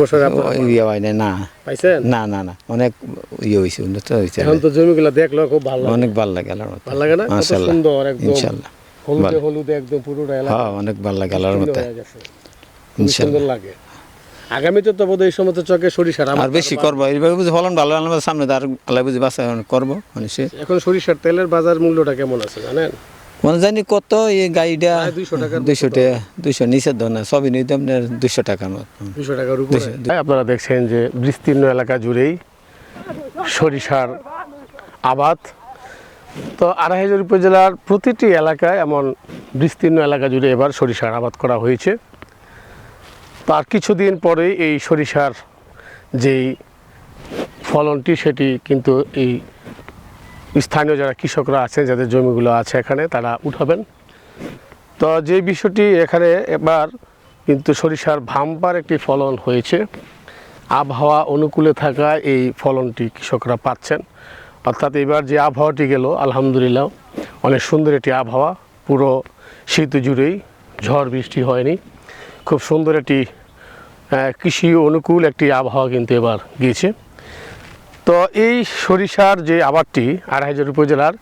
বছর ইয়ে হয় না না। পাইছেন? না না না অনেক ইয়ে হয়েছে উন্নত হয়েছে এখন তো জমিগুলো দেখল খুব ভালো অনেক ভালো লাগে আল্লাহর ভালো লাগে না? সুন্দর একদম। ইনশাল্লাহ হলুদে হলুদে একদম পুরোটা হ্যাঁ অনেক ভালো লাগে আল্লাহর সুন্দর মতো। গেছে। খুবই ইনশাল্লাহ। সুন্দর লাগে। আগামীতে তো বোধহয় এই সমস্ত চকে সরিষার আর বেশি করব এইভাবে বুঝি ফলন ভালো সামনে আর আল্লাহ বুঝি বাসা করব এখন সরিষার তেলের বাজার মূল্যটা কেমন আছে জানেন? মানে জানি কত এই গাড়িটা? প্রায় 200 টাকার দুইশো টাকা দুইশো নিচের ধর না সবই নিতে আপনার দুইশো টাকার মতো। দুশো টাকার উপরে। আপনারা দেখছেন যে বিস্তীর্ণ এলাকা জুড়েই সরিষার আবাদ। তো আড়াইহাজার উপজেলার প্রতিটি এলাকায় এমন বিস্তীর্ণ এলাকা জুড়ে এবার সরিষার আবাদ করা হয়েছে। তার কিছুদিন পরেই এই সরিষার যেই ফলনটি সেটি কিন্তু এই স্থানীয় যারা কৃষকরা আছেন যাদের জমিগুলো আছে এখানে, তারা উঠাবেন। তো যে বিষয়টি এখানে এবার কিন্তু সরিষার ভাম্পার একটি ফলন হয়েছে। আবহাওয়া অনুকূলে থাকায় এই ফলনটি কৃষকরা পাচ্ছেন। অর্থাৎ এবার যে আবহাওয়াটি গেল, আলহামদুলিল্লাহ, অনেক সুন্দর একটি আবহাওয়া। পুরো শীত জুড়েই ঝড় বৃষ্টি হয়নি। খুব সুন্দর একটি কৃষি অনুকূল একটি আবহাওয়া কিন্তু এবার গিয়েছে। তো এই সরিষার যে আবাদটি আড়াইহাজার উপজেলার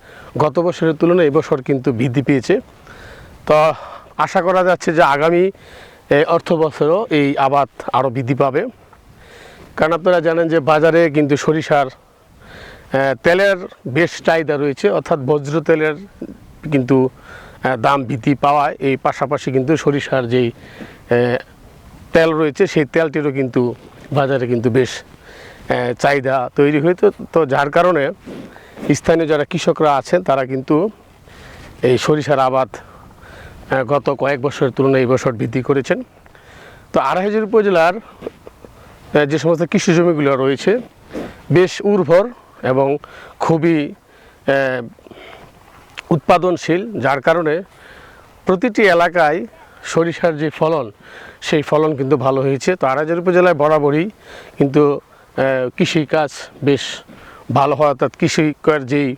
গত বছরের তুলনায় এবছর কিন্তু বৃদ্ধি পেয়েছে। তো আশা করা যাচ্ছে যে আগামী অর্থ বছরও এই আবাদ আরও বৃদ্ধি পাবে। কারণ আপনারা জানেন যে বাজারে কিন্তু সরিষার তেলের বেশ চাহিদা রয়েছে, অর্থাৎ বজ্র তেলের কিন্তু দাম বৃদ্ধি পাওয়ায় এই পাশাপাশি কিন্তু সরিষার যেই তেল রয়েছে, সেই তেলটিরও কিন্তু বাজারে কিন্তু বেশ চাহিদা তৈরি হয়েছে। তো যার কারণে স্থানীয় যারা কৃষকরা আছেন, তারা কিন্তু এই সরিষার আবাদ গত কয়েক বছরের তুলনায় এই বছর বৃদ্ধি করেছেন। তো আড়াইহাজার উপজেলার যে সমস্ত কৃষি জমিগুলো রয়েছে, বেশ উর্বর এবং খুবই উৎপাদনশীল, যার কারণে প্রতিটি এলাকায় সরিষার যে ফলন, সেই ফলন কিন্তু ভালো হয়েছে। তো আড়াইহাজার উপজেলায় বরাবরই কিন্তু কৃষিকাজ বেশ ভালো হয়, অর্থাৎ কৃষিকার যেই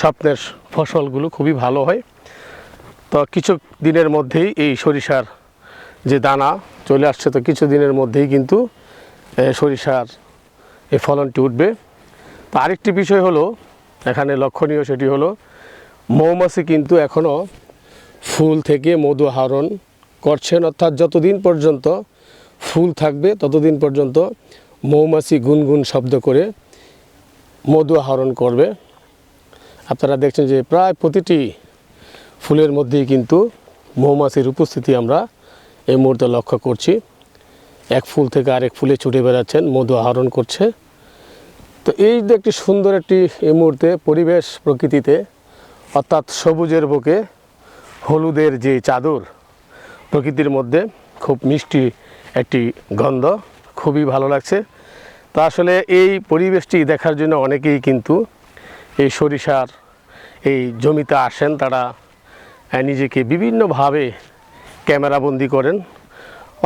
স্বপ্নের ফসলগুলো খুবই ভালো হয়। তো কিছু দিনের মধ্যেই এই সরিষার যে দানা চলে আসছে, তো কিছু দিনের মধ্যেই কিন্তু সরিষার এই ফলনটি উঠবে। তো আরেকটি বিষয় হলো, এখানে লক্ষণীয় সেটি হলো, মৌমাছি কিন্তু এখনও ফুল থেকে মধু আহরণ করছেন। অর্থাৎ যতদিন পর্যন্ত ফুল থাকবে, ততদিন পর্যন্ত মৌমাছি গুনগুন শব্দ করে মধু আহরণ করবে। আপনারা দেখছেন যে প্রায় প্রতিটি ফুলের মধ্যেই কিন্তু মৌমাছির উপস্থিতি আমরা এই মুহূর্তে লক্ষ্য করছি। এক ফুল থেকে আরেক ফুলে ছুটে বেড়াচ্ছেন, মধু আহরণ করছে। তো এই যে একটি সুন্দর একটি এই মুহূর্তে পরিবেশ প্রকৃতিতে, অর্থাৎ সবুজের বুকে হলুদের যে চাদর, প্রকৃতির মধ্যে খুব মিষ্টি একটি গন্ধ খুবই ভালো লাগছে। তা আসলে এই পরিবেশটি দেখার জন্য অনেকেই কিন্তু এই সরিষার এই জমিতে আসেন। তারা নিজেকে বিভিন্নভাবে ক্যামেরাবন্দি করেন।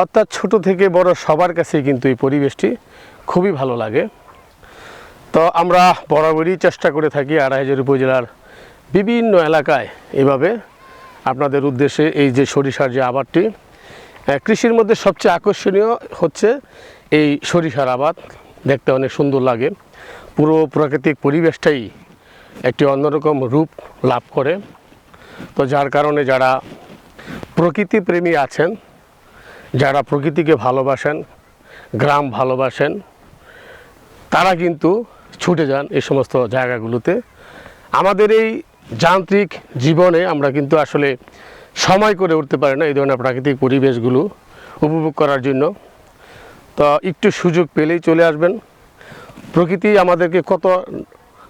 অর্থাৎ ছোট থেকে বড় সবার কাছে কিন্তু এই পরিবেশটি খুবই ভালো লাগে। তো আমরা বরাবরই চেষ্টা করে থাকি আড়াইহাজার উপজেলার বিভিন্ন এলাকায় এভাবে আপনাদের উদ্দেশ্যে এই যে সরিষার যে আবাদটি আহ, কৃষির মধ্যে সবচেয়ে আকর্ষণীয় হচ্ছে এই সরিষার আবাদ দেখতে অনেক সুন্দর লাগে। পুরো প্রাকৃতিক পরিবেশটাই একটি অন্যরকম রূপ লাভ করে। তো যার কারণে যারা প্রকৃতি প্রেমী আছেন, যারা প্রকৃতিকে ভালোবাসেন, গ্রাম ভালোবাসেন, তারা কিন্তু ছুটে যান এই সমস্ত জায়গাগুলোতে। আমাদের এই যান্ত্রিক জীবনে আমরা কিন্তু আসলে সময় করে উঠতে পারি না এই ধরনের প্রাকৃতিক পরিবেশগুলো উপভোগ করার জন্য। তো একটু সুযোগ পেলেই চলে আসবেন। প্রকৃতি আমাদেরকে কত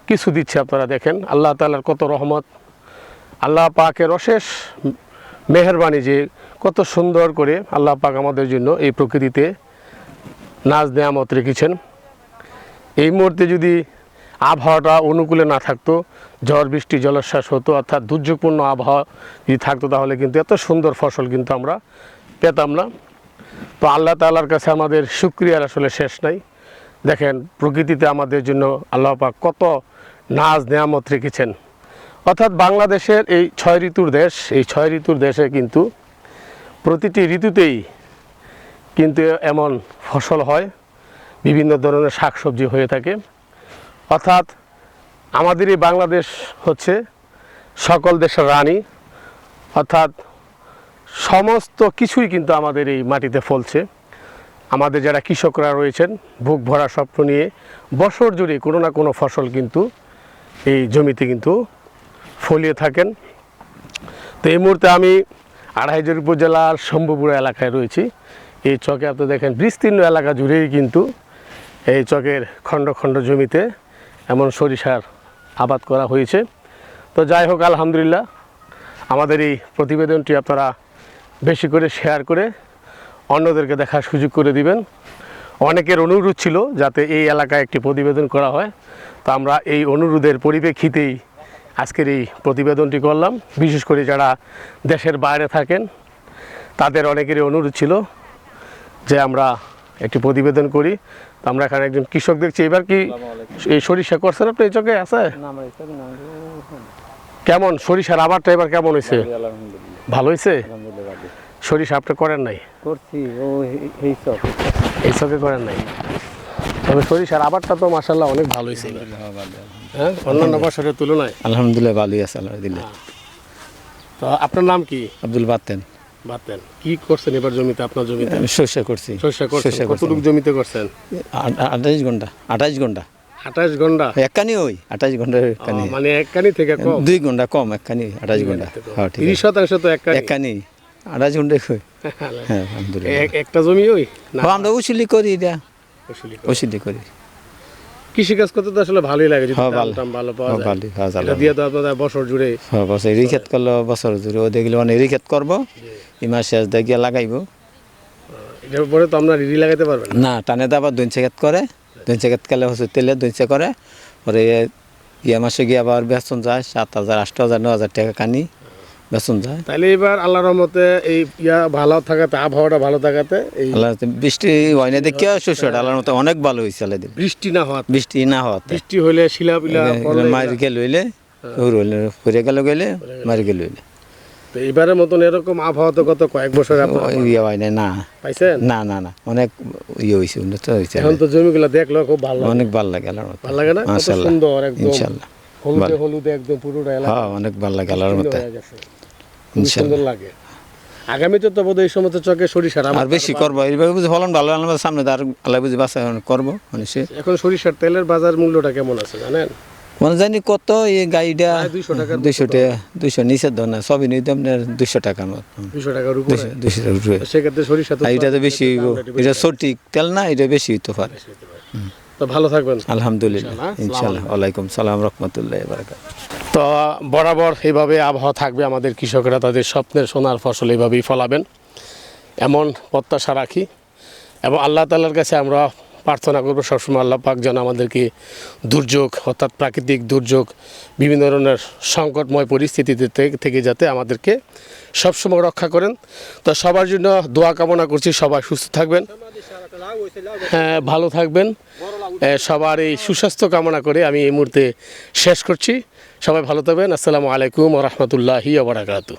কিছু দিচ্ছে আপনারা দেখেন। আল্লাহ তালার কত রহমত। আল্লাহ পাকের অশেষ মেহরবানি যে কত সুন্দর করে আল্লাহ পাক আমাদের জন্য এই প্রকৃতিতে নাচ নেয়ামত রেখেছেন। এই মুহূর্তে যদি আবহাওয়াটা অনুকূলে না থাকতো, ঝড় বৃষ্টি, জলোচ্ছ্বাস হতো, অর্থাৎ দুর্যোগপূর্ণ আবহাওয়া যদি থাকতো, তাহলে কিন্তু এত সুন্দর ফসল কিন্তু আমরা পেতাম না। তো আল্লাহ তাআলার কাছে আমাদের শুক্রিয়ার আসলে শেষ নাই। দেখেন, প্রকৃতিতে আমাদের জন্য আল্লাহ পাক কত নাজ নেয়ামত রেখেছেন। অর্থাৎ বাংলাদেশের এই ছয় ঋতুর দেশ, এই ছয় ঋতুর দেশে কিন্তু প্রতিটি ঋতুতেই কিন্তু এমন ফসল হয়, বিভিন্ন ধরনের শাকসবজি হয়ে থাকে। অর্থাৎ আমাদের এই বাংলাদেশ হচ্ছে সকল দেশের রানী। অর্থাৎ সমস্ত কিছুই কিন্তু আমাদের এই মাটিতে ফলছে। আমাদের যারা কৃষকরা রয়েছেন বুক ভরা স্বপ্ন নিয়ে বছর জুড়ে কোনো না কোনো ফসল কিন্তু এই জমিতে কিন্তু ফলিয়ে থাকেন। তো এই মুহূর্তে আমি আড়াইজোর উপজেলার শম্ভুপুরা এলাকায় রয়েছি। এই চকে আপনি দেখেন বিস্তীর্ণ এলাকা জুড়েই কিন্তু এই চকের খণ্ড খণ্ড জমিতে এমন সরিষার আবাদ করা হয়েছে। তো যাই হোক, আলহামদুলিল্লাহ। আমাদের এই প্রতিবেদনটি আপনারা বেশি করে শেয়ার করে অন্যদেরকে দেখার সুযোগ করে দিবেন। অনেকের অনুরোধ ছিল যাতে এই এলাকায় একটি প্রতিবেদন করা হয়। তো আমরা এই অনুরোধের পরিপ্রেক্ষিতেই আজকের এই প্রতিবেদনটি করলাম। বিশেষ করে যারা দেশের বাইরে থাকেন তাদের অনেকেরই অনুরোধ ছিল যে আমরা একটি প্রতিবেদন করি। তো আমরা এখানে একজন কৃষক দেখছি। এবার কি এই সরিষা করছেন আপনি? এই চোখে আছে? কেমন? সরিষার আবারটা এবার কেমন হয়েছে? ভালো হয়েছে? সরিষা আপনি করেন নাই? করছি ও এই সব এই করেন নাই? তবে সরিষার আবারটা তো মাসাল্লাহ অনেক ভালো হয়েছে। হ্যাঁ অন্যান্য বছরের তুলনায়। আলহামদুলিল্লাহ ভালোই আছে আলহামদুলিল্লাহ। তো আপনার নাম কি? আব্দুল বাতেন। বাতেন। কি করছেন এবার জমিতে আপনার জমিতে? শস্য করছি। সরিষা করছেন। সরিষা করছি। জমিতে করছেন? আঠাইশ ঘণ্টা আঠাইশ ঘণ্টা। আঠাশ ঘণ্টা? একখানি ওই আঠাইশ ঘণ্টা একখানি। মানে এক কানি থেকে কম? দুই ঘণ্টা কম একখানি আঠাইশ ঘণ্টা। হ্যাঁ তিরিশ শতাংশ তো এক কানি একখানি। আঠাইশ ঘণ্টা কই হ্যাঁ আলহামদুলিল্লাহ। এক- একটা জমি ওই? না। ও, আমরা উসুলি করি এটা। উসুলি করি। কৃষি কাজ করতে তো আসলে ভালোই লাগে যদি হ্যাঁ, দাম ভালো। টাম ভালো পাওয়া হ্যাঁ, যায়। ভালোই, হ্যাঁ, ভালো। দিয়ে তো আপনাদের বছর জুড়ে হ্যাঁ বছর করল বছর জুড়ে ও দেখলে মানে ক্ষেত করব। এই মাস শেষ দিয়ে লাগাইবো। এটার পরে তো আপনার রিডি লাগাতে পারবেন না? টানে তো আবার দৈনছে ক্ষেত করে ক্ষেত করলে হচ্ছে তেলে দৈনছে করে। পরে ইয়ে মাসে গিয়ে আবার বেতন যায় সাত হাজার আট হাজার ন হাজার টাকা কানি বেতন যায়। তাহলে এবার আল্লাহর রহমতে এই ইয়া ভালো থাকাতে আবহাওয়াটা ভালো থাকাতে এই আল্লাহ বৃষ্টি হয় না দেখে শস্যটা আল্লাহর মতো অনেক ভালো হয়েছে আল্লাহ বৃষ্টি না হওয়া বৃষ্টি না হওয়াতে। বৃষ্টি হলে শিলা মারি গেল হইলে ওর হইলে গেল গেলে মারি গেল। হইলে। তো এবারের মতন এরকম আবহাওয়া তো গত কয়েক বছর ইয়ে হয় না না। পাইছেন? না না না অনেক ইয়ে হয়েছে উন্নত হয়েছে এখন তো জমিগুলো দেখল খুব ভালো অনেক ভালো লাগে আল্লাহর মতো ভালো লাগে না? সুন্দর একদম। ইনশাল্লাহ হলুদে হলুদে একদম পুরোটা হ্যাঁ অনেক ভালো লাগে আল্লাহর মতো হয়ে খুব সুন্দর লাগে। আগামীতে তো বোধহয় এই সময় তো চকে সরিষার আর বেশি করব। এইভাবে বুঝি ফলন ভালো আনলে সামনে আর আল্লাহ বুঝি বাসা করব মানে সে এখন সরিষার তেলের বাজার মূল্যটা কেমন আছে জানেন? মানে জানি কত এই গাড়িটা প্রায় 200 টাকার মতো দুইশো টাকা দুইশো নিচে ধর না সবই নিতে আপনার দুইশো টাকার মতো। দুশো টাকার উপরে। দুইশো দুইশো টাকা উঠবে। সেক্ষেত্রে সরিষা এটা তো বেশি এটা সঠিক তেল না এটা বেশি হইতে পারে। তো ভালো থাকবেন। আলহামদুলিল্লাহ ইনশাআল্লাহ। ইনশাল্লাহ ওয়ালাইকুম সালাম রহমতুল্লাহ বারাকাত তো বরাবর এইভাবে আবহাওয়া থাকবে আমাদের কৃষকরা তাদের স্বপ্নের সোনার ফসল এইভাবেই ফলাবেন। এমন প্রত্যাশা রাখি এবং আল্লাহ তাল্লার কাছে আমরা প্রার্থনা করব, সবসময় আল্লাহ পাক যেন আমাদেরকে দুর্যোগ, অর্থাৎ প্রাকৃতিক দুর্যোগ, বিভিন্ন ধরনের সংকটময় পরিস্থিতিতে থেকে- যাতে আমাদেরকে সবসময় রক্ষা করেন। তো সবার জন্য দোয়া কামনা করছি, সবাই সুস্থ থাকবেন। হ্যাঁ ভালো থাকবেন। সবার এই সুস্বাস্থ্য কামনা করে আমি এই মুহূর্তে শেষ করছি। সবাই ভালো থাকবেন। আসসালামু আলাইকুম রহমতুল্লাহি আবরাকাতু